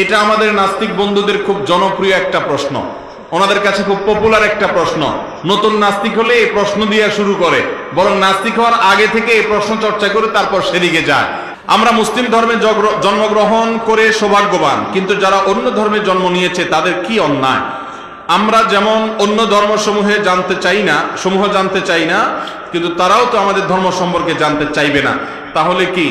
এটা আমাদের নাস্তিক বন্ধুদের খুব জনপ্রিয় একটা প্রশ্ন। ওনাদের কাছে খুব পপুলার একটা প্রশ্ন। নতুন নাস্তিক হলে এই প্রশ্ন দিয়ে শুরু করে। বরং নাস্তিক হওয়ার আগে থেকে এই প্রশ্ন চর্চা করে তারপর সেদিকে যায়। আমরা মুসলিম ধর্মে জন্মগ্রহণ করে সৌভাগ্যবান। কিন্তু যারা অন্য ধর্মে জন্ম নিয়েছে, তাদের কি অন্যায়? আমরা যেমন অন্য ধর্মসমূহে জানতে চাই না, সমূহ জানতে চাই না, কিন্তু তারাও তো আমাদের ধর্ম সম্পর্কে জানতে চাইবে না। তাহলে কি?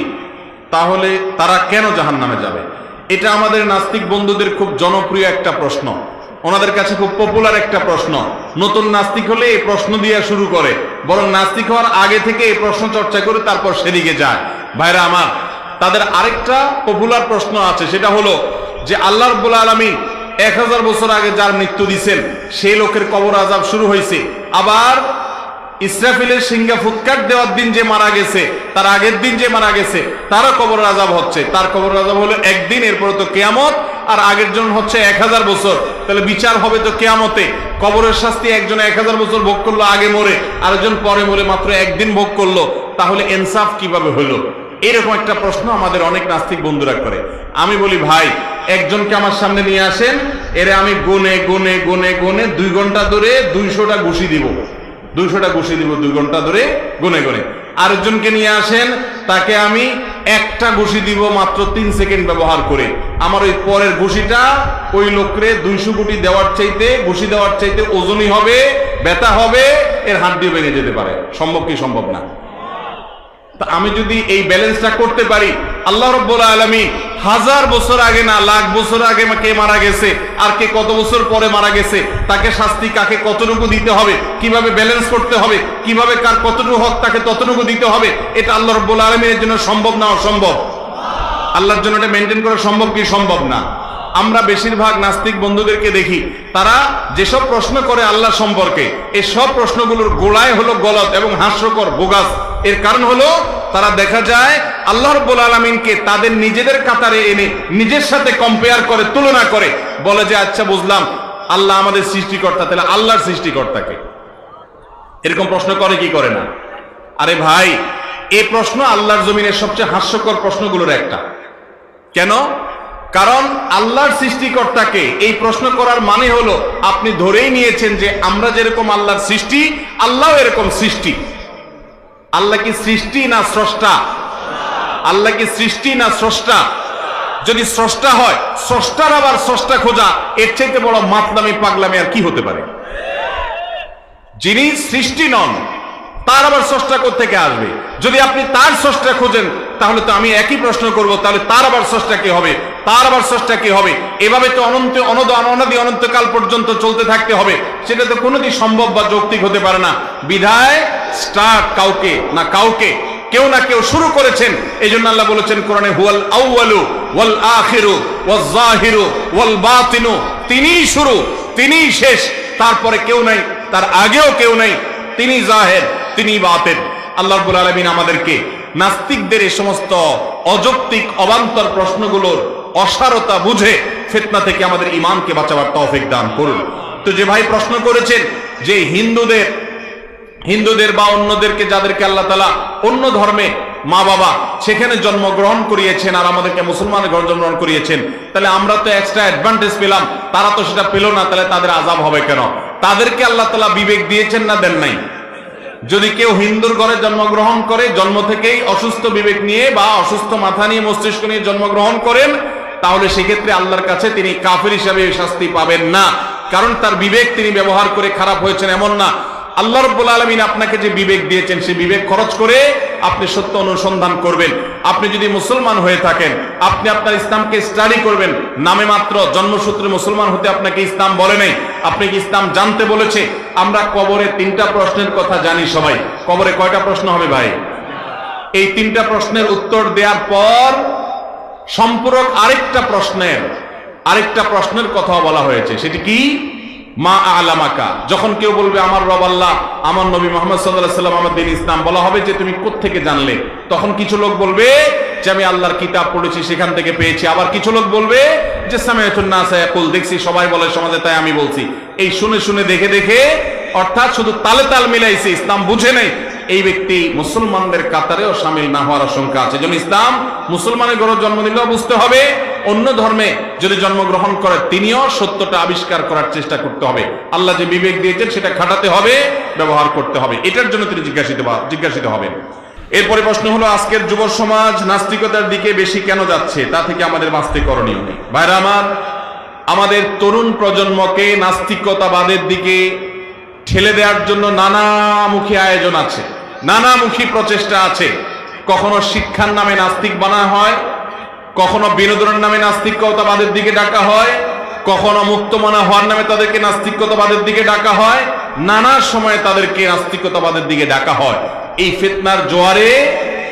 তাহলে তারা কেন জাহান নামে যাবে? এটা আমাদের নাস্তিক বন্ধুদের খুব জনপ্রিয় একটা প্রশ্ন। ওনাদের কাছে খুব পপুলার একটা প্রশ্ন। নতুন নাস্তিক হলে এই প্রশ্ন দিয়ে শুরু করে। বরং নাস্তিক হওয়ার আগে থেকে এই প্রশ্ন চর্চা করে তারপর সেদিকে যায়। ভাইরা আমার, তাদের আরেকটা পপুলার প্রশ্ন আছে। সেটা হলো যে আল্লাহ রব্বুল আলমী এক হাজার বছর আগে যার মৃত্যু দিছেন, সেই লোকের কবর আজাব শুরু হয়েছে আবার ইসরাফিলের সিংহা ফুৎকার দেওয়ার দিন যে মারা গেছে, তার আগের দিন যে মারা গেছে, তারও কবর আজাব হচ্ছে। তার কবর আজাব হলো একদিন, এরপরে তো কেয়ামত, আর আগের জন হচ্ছে এক হাজার বছর। তাহলে বিচার হবে তো কেয়ামতে। কবরের শাস্তি একজন এক হাজার বছর ভোগ করল, আগে মরে, আরেকজন পরে মরে মাত্র একদিন ভোগ করল। তাহলে ইনসাফ কীভাবে হলো? এরকম একটা প্রশ্ন আমাদের অনেক নাস্তিক বন্ধুরা করে। আমি বলি, ভাই, একজনকে আমার সামনে নিয়ে আসেন, এরে আমি গুনে গুনে গুনে গুনে দুই ঘণ্টা ধরে দুইশোটা ঘুষি দিব। দুইশোটা ঘুষি দিব দুই ঘণ্টা ধরে গুনে গুনে। আরেকজনকে নিয়ে আসেন, তাকে আমি একটা ঘুষি দিব মাত্র তিন সেকেন্ড ব্যবহার করে। আমার ওই পরের ঘুষিটা ওই লোকরে দুইশো কোটি দেওয়ার চাইতে, ঘুষি দেওয়ার চাইতে ওজনই হবে, ব্যথা হবে, এর হাত দিয়ে ভেঙে যেতে পারে। সম্ভব কি সম্ভব না? আমি যদি এই ব্যালেন্সটা করতে পারি, আল্লাহ রব্বুল আলমী হাজার বছর আগে না, লাখ বছর আগে কে মারা গেছে, আর কে কত বছর পরে মারা গেছে, তাকে শাস্তি কাকে কতটুকু দিতে হবে, কীভাবে ব্যালেন্স করতে হবে, কীভাবে কার কতটুকু হক তাকে ততটুকু দিতে হবে, এটা আল্লাহ রব্বুল আলমীর জন্য সম্ভব না অসম্ভব? আল্লাহর জন্য এটা মেনটেন করা সম্ভব কি সম্ভব না? আমরা বেশিরভাগ নাস্তিক বন্ধুদেরকে দেখি, তারা যেসব প্রশ্ন করে আল্লাহ সম্পর্কে এই সব প্রশ্নগুলোর গোড়ায় হলো গলত এবং হাস্যকর, বোগাস। এর কারণ হলো, তারা দেখা যায় আল্লাহ রব্বুল আলমিনকে তাদের নিজেদের কাতারে এনে নিজের সাথে কম্পেয়ার করে, তুলনা করে। বলে যে আচ্ছা বুঝলাম, আল্লাহ আমাদের সৃষ্টিকর্তা, তাহলে আল্লাহর সৃষ্টিকর্তাকে? এরকম প্রশ্ন করে, কি করে না? আরে ভাই এই প্রশ্ন আল্লাহর জমিনের সবচেয়ে হাস্যকর প্রশ্নগুলোর একটা। কেন? কারণ আল্লাহর সৃষ্টিকর্তাকে এই প্রশ্ন করার মানে হলো, আপনি ধরেই নিয়েছেন যে, আমরা যেরকম আল্লাহর সৃষ্টি আল্লাহ এরকম সৃষ্টি। আল্লাহ কি সৃষ্টি না স্রষ্টা? আল্লাহ কি সৃষ্টি না স্রষ্টা? যদি স্রষ্টা হয়, স্রষ্টার আবার স্রষ্টা খোঁজা, এর চাইতে বড় মাতলামি, পাগলামি আর কি হতে পারে? যিনি সৃষ্টি নন তার আবার স্রষ্টা থেকে আসবে? যদি আপনি তার স্রষ্টা খোঁজেন, তাহলে তো আমি একই প্রশ্ন করব, তাহলে তার আবার স্রষ্টা কি হবে? তার আবার স্রষ্টা কি হবে? এভাবে তো অনন্ত, অনদ, অনদি, অনন্তকাল পর্যন্ত চলতে থাকতে হবে। সেটা তো কোনোদিন সম্ভব বা যৌক্তিক হতে পারে না। বিধায় স্টার্ট কাউকে না কাউকে, কেউ না কেউ শুরু করেছেন। এই জন্য আল্লাহ বলেছেন কোরআনে, হুয়াল আউয়ালু ওয়াল আখিরু ওয়াল জাহিরু ওয়াল বাতিনু। তিনিই শুরু, তিনিই শেষ। তারপরে কেউ নাই, তার আগেও কেউ নাই। তিনি জাহের। তিনি বাতেন। আল্লাহ আলামিন আমাদেরকে নাস্তিকদের এই সমস্ত অযৌক্তিক, অবান্তর প্রশ্নগুলোর অসারতা বুঝে ফিতনা থেকে আমাদের ইমানকে বাঁচাবার তৌফিক দান করুন। তো যে ভাই প্রশ্ন করেছেন যে হিন্দুদের হিন্দুদের বা অন্যদেরকে যাদেরকে আল্লাহ তালা অন্য ধর্মে মা বাবা সেখানে জন্মগ্রহণ করিয়েছেন আর আমাদেরকে মুসলমান জন্মগ্রহণ করিয়েছেন, তাহলে আমরা তো এক্সট্রা অ্যাডভান্টেজ পেলাম, তারা তো সেটা পেল না, তাহলে তাদের আজাব হবে কেন? তাদেরকে আল্লাহ তালা বিবেক দিয়েছেন না দেন নাই? যদি কেউ হিন্দুর ঘরে জন্মগ্রহণ করে, জন্ম থেকেই অসুস্থ বিবেক নিয়ে বা অসুস্থ মাথা নিয়ে মস্তিষ্ক নিয়ে জন্মগ্রহণ করেন, তাহলে সেক্ষেত্রে আল্লাহর কাছে তিনি কাফের হিসাবে শাস্তি পাবেন না। কারণ তার বিবেক তিনি ব্যবহার করে খারাপ হয়েছেন এমন না। আল্লাহ রব্বুল আলমিন আপনাকে যে বিবেক দিয়েছেন, সেই বিবেক খরচ করে আপনি সত্য অনুসন্ধান করবেন। আপনি যদি মুসলমান হয়ে থাকেন, আপনি আপনার ইসলামকে স্টাডি করবেন, নামে মাত্র জন্মসূত্রে মুসলমান হতে আপনাকে ইসলাম বলে নাই। আপনি কি ইসলাম জানতে বলেছে? আমরা কবরে তিনটা প্রশ্নের কথা জানি সবাই। কবরে কয়টা প্রশ্ন হবে ভাই? এই তিনটা প্রশ্নের উত্তর দেওয়ার পর সম্পূরক আরেকটা প্রশ্নের আরেকটা প্রশ্নের কথা বলা হয়েছে। সেটি কি? মা আলামাকা। যখন কেউ বলবে, আমার রব আল্লাহ, আমার নবী মোহাম্মদ সাল্লাহ সাল্লাম আমার দিন ইসলাম বলা হবে যে তুমি থেকে জানলে। তখন কিছু লোক বলবে যে আমি আল্লাহর কিতাব পড়েছি, সেখান থেকে পেয়েছি। আবার কিছু লোক বলবে যে সামেকুল দেখছি সবাই বলে সমাজে তাই আমি বলছি। এই শুনে শুনে দেখে দেখে, অর্থাৎ শুধু তালে তাল মিলাইছে, ইসলাম বুঝে নেই। এই ব্যক্তি মুসলমানদের কাতারেও সামিল না হওয়ার আশঙ্কা আছে। যেন ইসলাম মুসলমানের ঘরে জন্ম দিলেও বুঝতে হবে, অন্য ধর্মে যদি জন্মগ্রহণ করে, তিনিও সত্যটা আবিষ্কার করার চেষ্টা করতে হবে। আল্লাহ যে বিবেক দিয়েছেন, সেটা খাটাতে হবে, ব্যবহার করতে হবে। এটার জন্য তিনি জিজ্ঞাসিত জিজ্ঞাসিত হবেন। এরপরে প্রশ্ন হলো, আজকের যুব সমাজ নাস্তিকতার দিকে বেশি কেন যাচ্ছে? তা থেকে আমাদের বাঁচতে করণীয় নেই। ভাইরা আমার, আমাদের তরুণ প্রজন্মকে নাস্তিকতাবাদের দিকে ঠেলে দেওয়ার জন্য নানামুখী আয়োজন আছে, নানামুখী প্রচেষ্টা আছে। কখনো শিক্ষার নামে নাস্তিক বানা হয়, কখনো বিনোদনের নামে নাস্তিকতাবাদের দিকে ডাকা হয়, কখনো মুক্তমনা হওয়ার নামে তাদেরকে নাস্তিকতাবাদের দিকে ডাকা হয়, নানা সময়ে তাদেরকে নাস্তিকতাবাদের দিকে ডাকা হয়। এই ফেতনার জোয়ারে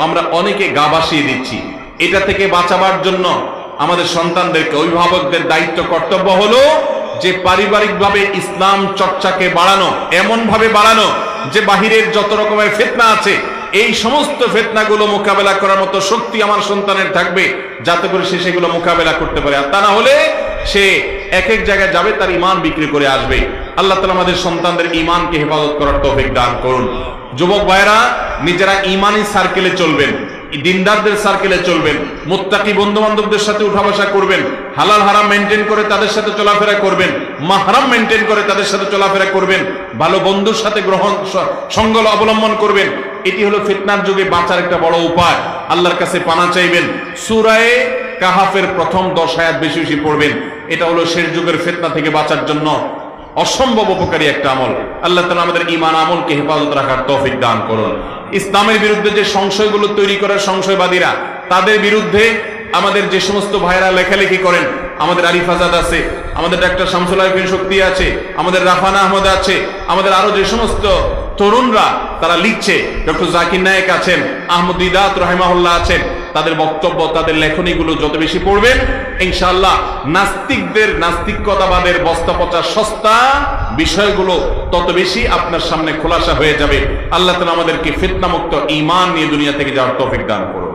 আমরা অনেকে গা ভাসিয়ে দিচ্ছি। এটা থেকে বাঁচাবার জন্য আমাদের সন্তানদেরকে, অভিভাবকদের দায়িত্ব, কর্তব্য হলো যে পারিবারিকভাবে ইসলাম চর্চাকে বাড়ানো এমন ভাবে বাড়ানো যে বাহিরের যত রকমের ফেতনা আছে, এই সমস্ত ফেতনাগুলো মোকাবেলা করার মতো শক্তি আমার সন্তানের থাকবে, যাতে করে সে সেগুলো মোকাবেলা করতে পারে। আর তা না হলে সে এক এক জায়গায় যাবে, তার ইমান বিক্রি করে আসবে। আল্লাহ তালা আমাদের সন্তানদের ইমানকে হেফাজত করার তৌফিক দান করুন। যুবক ভাইরা নিজেরা ইমানি সার্কেলে চলবেন, দিনদারদের সার্কেলে চলবেন, মুত্তাকি বন্ধু বান্ধবদের সাথে উঠা বসা করবেন, হালাল হারাম মেনটেন করে তাদের সাথে চলাফেরা করবেন, মাহারাম মেনটেন করে তাদের সাথে চলাফেরা করবেন, ভালো বন্ধুর সাথে গ্রহণ স- সঙ্গ অবলম্বন করবেন, এটি হলো ফিতনার যুগে বাঁচার একটা বড় উপায়। আল্লাহর কাছে পানা চাইবেন, সুরায়ে কাহাফের প্রথম দশ আয়াত বেশি বেশি পড়বেন, এটা হলো শেষ যুগের ফিতনা থেকে বাঁচার জন্য। অসম্ভব উপকারী একটা আমল। আল্লাহ তালা আমাদের ইমান আমলকে হেফাজত রাখার তৌফিক দান করুন। ইসলামের বিরুদ্ধে যে সংশয়গুলো তৈরি করার সংশয়বাদীরা, তাদের বিরুদ্ধে আমাদের যে সমস্ত ভাইরা লেখালেখি করেন, আমাদের আরিফ আজাদ আছে, আমাদের ডাক্তার শামসুল আরিফিন শক্তি আছে, আমাদের রাফানা আহমদ আছে, আমাদের আরও যে সমস্ত তরুণরা তারা লিখছে, ডক্টর জাকির নায়েক আছেন, আহমদ ইদাত রহেমাহুল্লাহ আছেন তাদের বক্তব্য, তাদের লেখনীগুলো যত বেশি পড়বেন, ইনশাআল্লাহ নাস্তিকদের নাস্তিকতাবাদের বস্তা পচা সস্তা বিষয়গুলো তত বেশি আপনার সামনে খোলাসা হয়ে যাবে। আল্লাহ তালা আমাদেরকে ফিতনামুক্ত ইমান নিয়ে দুনিয়া থেকে যাওয়ার তৌফিক দান করুন।